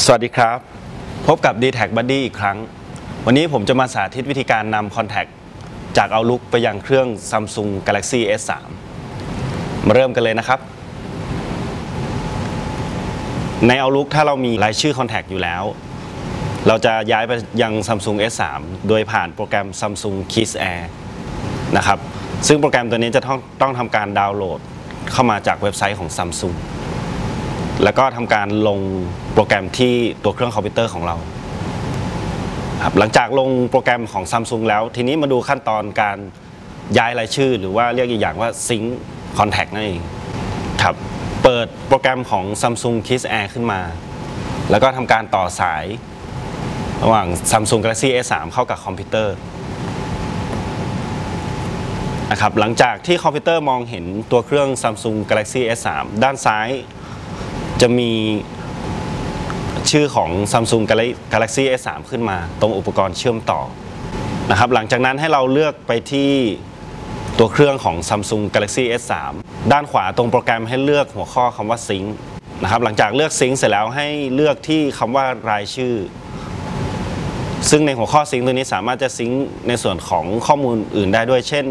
สวัสดีครับ พบกับ d t แท Buddy อีกครั้ง วันนี้ผมจะมาสาธิตวิธีการนำ Contact จาก Outlook ไปยังเครื่อง Samsung Galaxy S3 มาเริ่มกันเลยนะครับ ใน Outlook ถ้าเรามีรายชื่อ Contact อยู่แล้ว เราจะย้ายไปยัง Samsung S3 โดยผ่านโปรแกรม Samsung Kiss Air นะครับ ซึ่งโปรแกรมตัวนี้จะต้องต้องทำการดาวน์โหลดเข้ามาจากเว็บไซต์ของ Samsung แล้วก็ทำการลงโปรแกรมที่ตัวเครื่องคอมพิวเตอร์ของเราครับหลังจากลงโปรแกรมของ Samsung แล้ว ทีนี้มาดูขั้นตอนการย้ายรายชื่อ หรือว่าเรียกอีกอย่างว่า Sync Contact นั่นเองครับเปิดโปรแกรมของ Samsung Kiss Air ขึ้นมา แล้วก็ทำการต่อสาย ระหว่าง Samsung Galaxy S3 เข้ากับคอมพิวเตอร์นะครับหลังจากที่คอมพิวเตอร์มองเห็นตัวเครื่อง Samsung Galaxy S3 ด้านซ้าย จะมีชื่อของ Samsung Galaxy S3 ขึ้นมา ตรงอุปกรณ์เชื่อมต่อนะครับหลังจากนั้นให้เราเลือกไปที่ตัวเครื่องของ Samsung Galaxy S3 ด้านขวาตรงโปรแกรมให้เลือกหัวข้อคำว่า Sync นะครับหลังจากเลือก Sync เสร็จแล้วให้เลือกที่คำว่ารายชื่อ ซึ่งในหัวข้อ Sync ตัวนี้สามารถจะ Sync ในส่วนของข้อมูลอื่นได้ด้วย เช่น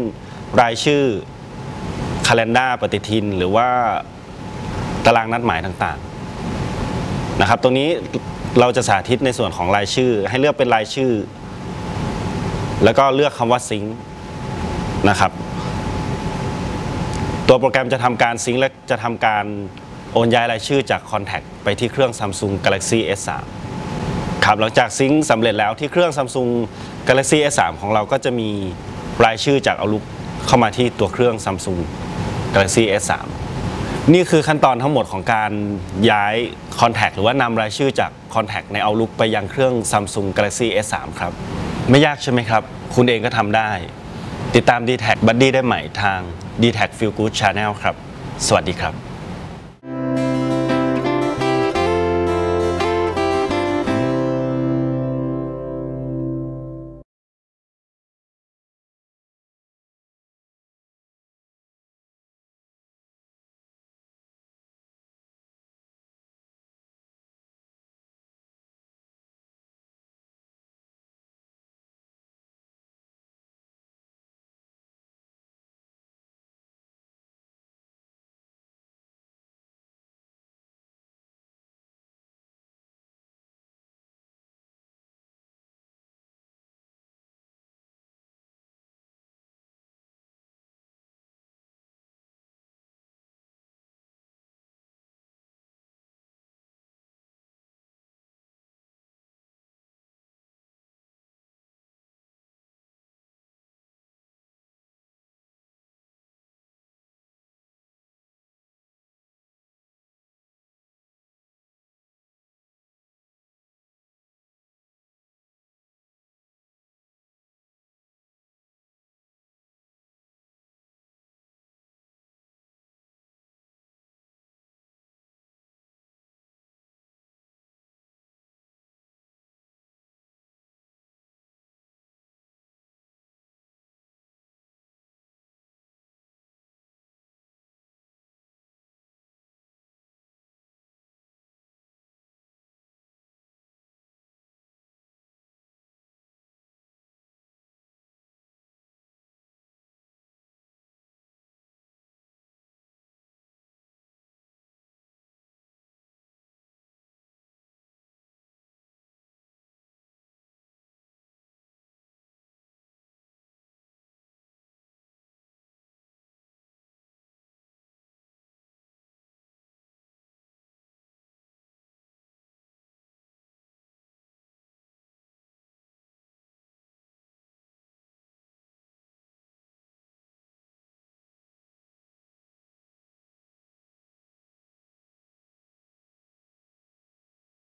รายชื่อ Calendar ปฏิทิน หรือว่า ตารางนัดหมายต่างๆนะครับตรงนี้เราจะสาธิตในส่วนของรายชื่อ ให้เลือกเป็นรายชื่อ แล้วก็เลือกคำว่าซิงค์นะครับ ตัวโปรแกรมจะทำการซิงค์และจะทำการโอนย้ายรายชื่อจาก Contact ไปที่เครื่อง Samsung Galaxy S3 ครับหลังจากซิงค์สำเร็จแล้วที่เครื่อง Samsung Galaxy S3 ของเราก็จะมีรายชื่อจาก Outlook เข้ามาที่ตัวเครื่อง Samsung Galaxy S3 นี่คือขั้นตอนทั้งหมดของการย้าย Contact หรือว่านำรายชื่อจาก Contact ใน Outlook ไปยังเครื่อง Samsung Galaxy S3 ครับ ไม่ยากใช่ไหมครับ คุณเองก็ทำได้ ติดตาม d t แท Buddy ได้ใหม่ทาง d t แท Feel Good Channel ครับ สวัสดีครับ